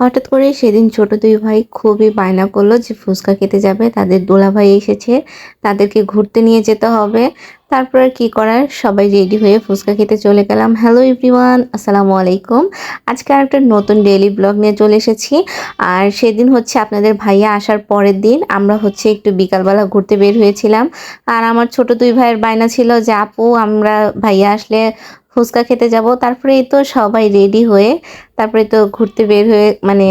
হঠাৎ করে সেদিন ছোট দুই ভাই খুবই বায়না করল যে ফুচকা খেতে যাবে, তাদের দোলা ভাই এসেছে, তাদেরকে ঘুরতে নিয়ে যেতে হবে। তারপর আর কি করার? সবাই রেডি হয়ে ফুচকা খেতে চলে গেলাম। হ্যালো এভরিওয়ান আসসালামু আলাইকুম। আজকে আর একটা নতুন ডেইলি ব্লগ নিয়ে চলে এসেছি। আর সেদিন হচ্ছে আপনাদের ভাইয়া আসার পরের দিন আমরা হচ্ছে একটু বিকালবেলা ঘুরতে বের হয়েছিলাম। আর আমার ছোট দুই ভাইয়ের বায়না ছিল যে, আপু, আমরা ভাইয়া আসলে ফুচকা খেতে যাব। তারপরে এই তো সবাই রেডি হয়ে, তারপরে তো ঘুরতে বের হয়ে মানে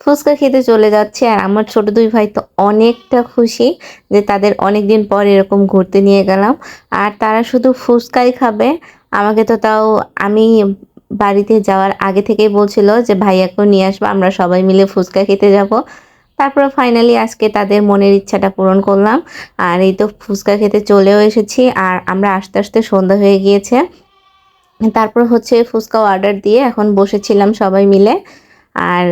ফুচকা খেতে চলে যাচ্ছে। আর আমার ছোট দুই ভাই তো অনেকটা খুশি যে তাদের অনেক দিন পর এরকম ঘুরতে নিয়ে গেলাম। আর তারা শুধু ফুচকাই খাবে। আমাকে তো তাও আমি বাড়িতে যাওয়ার আগে থেকেই বলছিল যে ভাইয়াকেও নিয়ে আসব, আমরা সবাই মিলে ফুচকা খেতে যাব। তারপরে ফাইনালি আজকে তাদের মনের ইচ্ছাটা পূরণ করলাম। আর এই তো ফুচকা খেতে চলেও এসেছি। আর আমরা আস্তে আস্তে সন্ধ্যা হয়ে গিয়েছে। তারপর হচ্ছে ফুচকা অর্ডার দিয়ে এখন বসেছিলাম সবাই মিলে। আর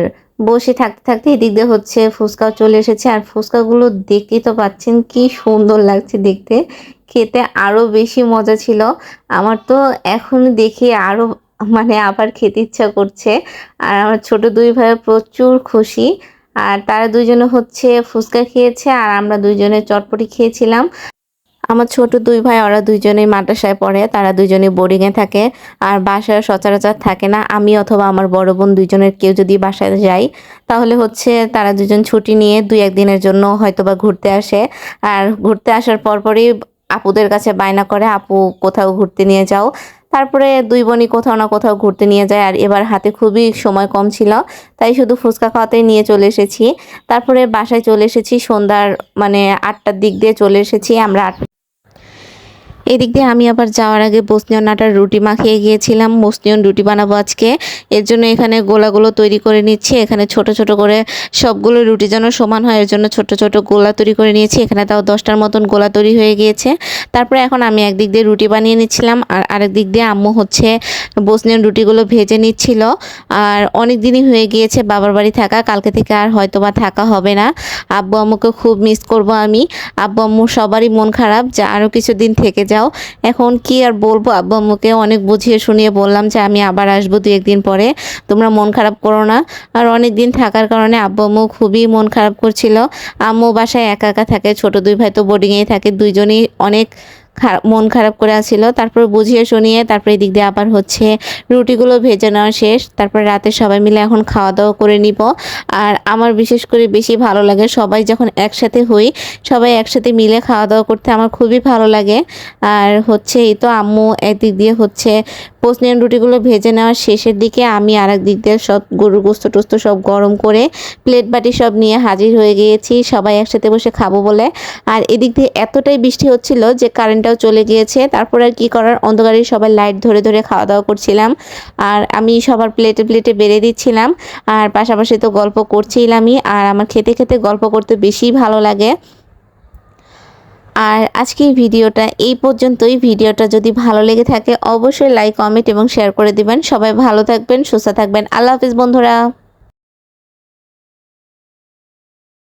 বসে থাকতে থাকতে এদিক দিয়ে হচ্ছে ফুচকাও চলে এসেছে। আর ফুচকাগুলো দেখতেই তো পাচ্ছেন কি সুন্দর লাগছে দেখতে। খেতে আরও বেশি মজা ছিল। আমার তো এখন দেখে আরও মানে আবার খেতে ইচ্ছা করছে। আর আমার ছোট দুই ভাই প্রচুর খুশি। আর তারা দুজনে হচ্ছে ফুচকা খেয়েছে আর আমরা দুইজনে চটপটি খেয়েছিলাম। আমার ছোট দুই ভাই, ওরা দুইজনেই মাদ্রাসায় পড়ে, তারা দুইজনে বোর্ডিংয়ে থাকে। আর বাসায় সচরাচর থাকে না। আমি অথবা আমার বড় বোন দুইজনের কেউ যদি বাসায় যাই, তাহলে হচ্ছে তারা দুজন ছুটি নিয়ে দুই একদিনের জন্য হয়তো বা ঘুরতে আসে। আর ঘুরতে আসার পরপরই আপুদের কাছে বায়না করে, আপু, কোথাও ঘুরতে নিয়ে যাও। তারপরে দুই বোনই কোথাও না কোথাও ঘুরতে নিয়ে যায়। আর এবার হাতে খুবই সময় কম ছিল, তাই শুধু ফুচকা খাওয়াতেই নিয়ে চলে এসেছি। তারপরে বাসায় চলে এসেছি, সন্ধ্যার মানে আটটার দিক দিয়ে চলে এসেছি। আমরা এদিক দিয়ে আমি আবার যাওয়ার আগে বসনিয়ন আটার রুটি মাখিয়ে গিয়েছিলাম। বসনিয়ন রুটি বানাবো আজকে। এর জন্য এখানে গোলাগুলো তৈরি করে নিচ্ছি। এখানে ছোট ছোট করে সবগুলো রুটি যেন সমান হয়, এর জন্য ছোট ছোট গোলা তৈরি করে নিয়েছি। এখানে তাও দশটার মতন গোলা তৈরি হয়ে গিয়েছে। তারপরে এখন আমি একদিক দিয়ে রুটি বানিয়ে নিচ্ছিলাম আর আরেক দিক দিয়ে আম্মু হচ্ছে বসনিয়ন রুটিগুলো ভেজে নিচ্ছিল। আর অনেক দিনই হয়ে গিয়েছে বাবার বাড়ি থাকা। কালকে থেকে আর হয়তো বা থাকা হবে না। আব্বু আম্মুকে খুব মিস করব আমি। আব্বু আম্মু সবারই মন খারাপ। যা আরও কিছুদিন থেকে যাও। এখন কি আর বলব? আব্বা আম্মুকে অনেক বুঝিয়ে শুনিয়ে বললাম যে, আমি আবার আসব দু একদিন পরে। তোমরা মন খারাপ করো না। আর অনেক দিন থাকার কারণে আব্বা আম্মু খুবই মন খারাপ করছিল। আম্মু বাসায় একা একা থাকে, ছোট দুই ভাই তো বোর্ডিংয়ে থাকে, দুইজনেই অনেক মন খারাপ করে আছিল। তারপর বুঝিয়ে শুনিয়ে তারপর এদিক দিয়ে আবার হচ্ছে রুটিগুলো ভেজে নেওয়া শেষ। তারপর রাতে সবাই মিলে এখন খাওয়া দাওয়া করে নিব। আর আমার বিশেষ করে বেশি ভালো লাগে সবাই যখন একসাথে হই, সবাই একসাথে মিলে খাওয়া দাওয়া করতে আমার খুবই ভালো লাগে। আর হচ্ছে এই তো আম্মু একদিক দিয়ে হচ্ছে পোসনিয়ান রুটিগুলো ভেজে নেওয়ার শেষের দিকে আমি আর দিক দিয়ে সব গরুর গোস্ত টোস্ত সব গরম করে প্লেট বাটি সব নিয়ে হাজির হয়ে গিয়েছি। সবাই একসাথে বসে খাব বলে। আর এদিক দিয়ে এতটাই বৃষ্টি হচ্ছিল যে কারেন্টটাও চলে গিয়েছে। তারপর আর কি করার? অন্ধকারে সবাই লাইট ধরে ধরে খাওয়া দাওয়া করছিলাম। আর আমি সবার প্লেটে প্লেটে বেড়ে দিচ্ছিলাম। আর পাশাপাশি তো গল্প করছিলামই আর আমার খেতে খেতে গল্প করতে বেশি ভালো লাগে। আর আজকের ভিডিওটা, এই পর্যন্তই। ভিডিওটা যদি ভালো লেগে থাকে, অবশ্যই লাইক কমেন্ট এবং শেয়ার করে দিবেন। সবাই ভালো থাকবেন, সুস্থ থাকবেন। আল্লাহ হাফিজ বন্ধুরা।